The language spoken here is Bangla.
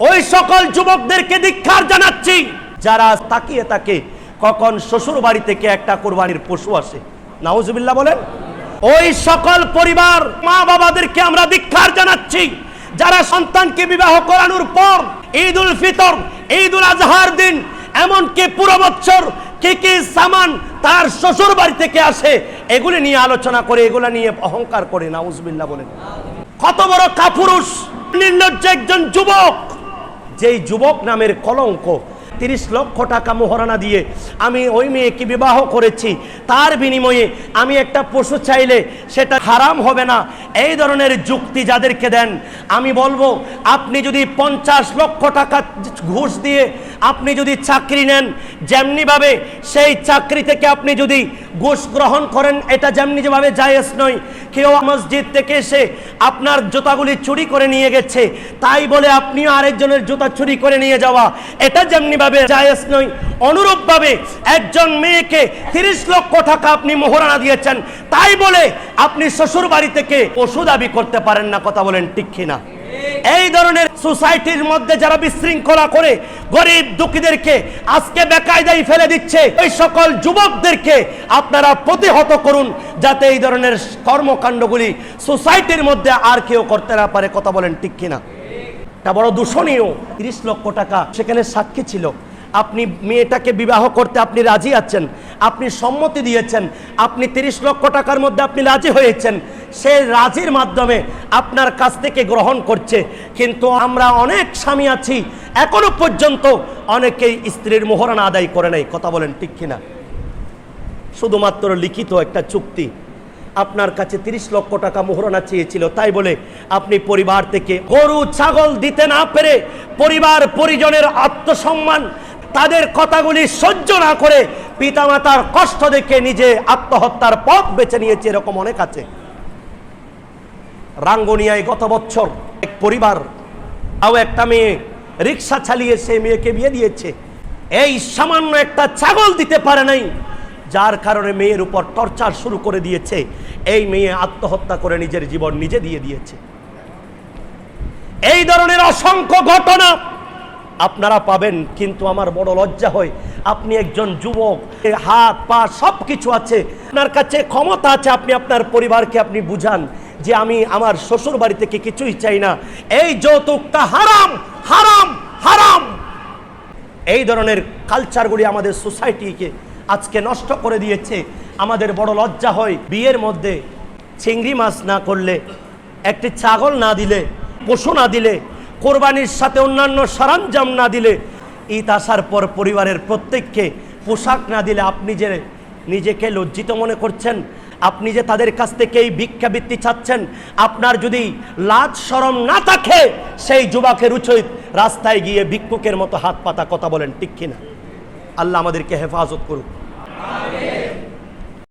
ওই সকল যুবকদেরকে দীক্ষার জানাচ্ছি, যারা তাকিয়ে থাকে কখন শ্বশুর বাড়ি থেকে একটা কোরবানির পশু আসে। নাউজুবিল্লাহ বলেন, ওই সকল পরিবার মা বাবাদেরকে আমরা দীক্ষার জানাচ্ছি, যারা সন্তানকে বিবাহ করানোর পর ঈদ উল ফিতর ঈদ উল আজহার দিন, এমনকি পুরো বছর কি কি সামান তার শ্বশুর বাড়ি থেকে আসে, এগুলি নিয়ে আলোচনা করে, এগুলা নিয়ে অহংকার করে, নাউজুবিল্লাহ বলেন। কত বড় কাপুরুষ, নির্লজ্জ একজন যুবক যেই যুবক নামের কলঙ্ক তিরিশ লক্ষ টাকা মোহরানা দিয়ে আমি ওই মেয়েকে বিবাহ করেছি। তার বিনিময়ে আমি একটা পশু চাইলে সেটা হারাম হবে না। এই ধরনের যুক্তি যাদেরকে দেন, আমি বলব, আপনি যদি পঞ্চাশ লক্ষ টাকা ঘুষ দিয়ে আপনি যদি চাকরি নেন, যেমনিভাবে সেই চাকরি থেকে আপনি যদি ঘুষ গ্রহণ করেন, এটা যেমনি যেভাবে জায়েজ নয়। কেউ মসজিদ থেকে এসে আপনার জুতাগুলি চুরি করে নিয়ে গেছে, তাই বলে আপনিও আরেকজনের জুতা চুরি করে নিয়ে যাওয়া। এটা যেমনিভাবে জায়েজ নয় অনুরূপভাবে একজন মেয়েকে তিরিশ লক্ষ টাকা আপনি মোহরানা দিয়েছেন। তাই বলে আপনি শ্বশুর বাড়ি থেকে পশু দাবি করতে পারেন না, কথা বলেন ঠিক কিনা? এই ধরনের সোসাইটির মধ্যে যারা বিশৃঙ্খলা করে গরিব দুঃখীদেরকে আজকে বেকায়দায় ফেলে দিচ্ছে, ওই সকল যুবকদেরকে আপনারা প্রতিহত করুন, যাতে এই ধরনের কর্মকাণ্ডগুলি সোসাইটির মধ্যে আর কেউ করতে না পারে, কথা বলেন ঠিক কিনা? তা বড় দূষণীয় তিরিশ লক্ষ টাকা সেখানে সাক্ষী ছিল। আপনি মেয়েটাকে বিবাহ করতে আপনি রাজি আছেন, আপনি সম্মতি দিয়েছেন, আপনি তিরিশ লক্ষ টাকার মধ্যে আপনি রাজি হয়েছেন, সে রাজির মাধ্যমে আপনার কাছ থেকে গ্রহণ করছে। কিন্তু আমরা অনেক স্বামী আছি, এখনও পর্যন্ত অনেকেই স্ত্রীর মোহরানা আদায় করে নাই। কথা বলেন ঠিক কিনা? শুধুমাত্র লিখিত একটা চুক্তি। আপনার কাছে তিরিশ লক্ষ টাকা মোহরানা চেয়েছিল, তাই বলে আপনি পরিবার থেকে গরু, ছাগল দিতে না পেরে পরিবার, পরিজনের আত্মসম্মান, তাদের কথাগুলি সহ্য না করে পিতামাতার কষ্ট দেখে নিজে আত্মহত্যার পথ বেছে নিয়েছে, এরকম অনেক আছে। রাঙ্গনিয়ায় গত বছর এক পরিবার তাও একটা মেয়ে, রিক্সা চালিয়ে সে মেয়েকে বিয়ে দিয়েছে। এই সামান্য একটা ছাগল দিতে পারে নাই, যার কারণে মেয়ের উপর টর্চার শুরু করে দিয়েছে। এই মেয়ে আত্মহত্যা করে নিজের জীবন নিজে দিয়ে দিয়েছে। এই ধরনের অসংখ্য ঘটনা আপনারা পাবেন, কিন্তু আমার বড় লজ্জা হয় আপনি একজন যুবক হাত, পা সব কিছু আছে। আপনার কাছে ক্ষমতা আছে, আপনি আপনার পরিবারকে আপনি বুঝান যে আমি আমার শ্বশুর বাড়ি থেকে কিছুই চাই না। এই যৌতুকটা হারাম হারাম হারাম। এই ধরনের কালচারগুলি আমাদের সোসাইটিকে আজকে নষ্ট করে দিয়েছে। আমাদের বড় লজ্জা হয় বিয়ের মধ্যে চিংড়ি মাছ না করলে, একটি ছাগল না দিলে, পশু না দিলে, কোরবানির সাথে অন্যান্য সরঞ্জাম না দিলে, ঈদ আসার পর পরিবারের প্রত্যেককে পোশাক না দিলে আপনি যে নিজেকে লজ্জিত মনে করছেন, আপনি যে তাদের কাছ থেকে এই ভিক্ষাবৃত্তি চাচ্ছেন, আপনার যদি লাজ সরম না থাকে, সেই যুবকের উচিত রাস্তায় গিয়ে ভিক্ষুকের মতো হাত পাতা কথা বলেন, ঠিক কিনা? আল্লাহ আমাদেরকে হেফাজত করুক। Amen.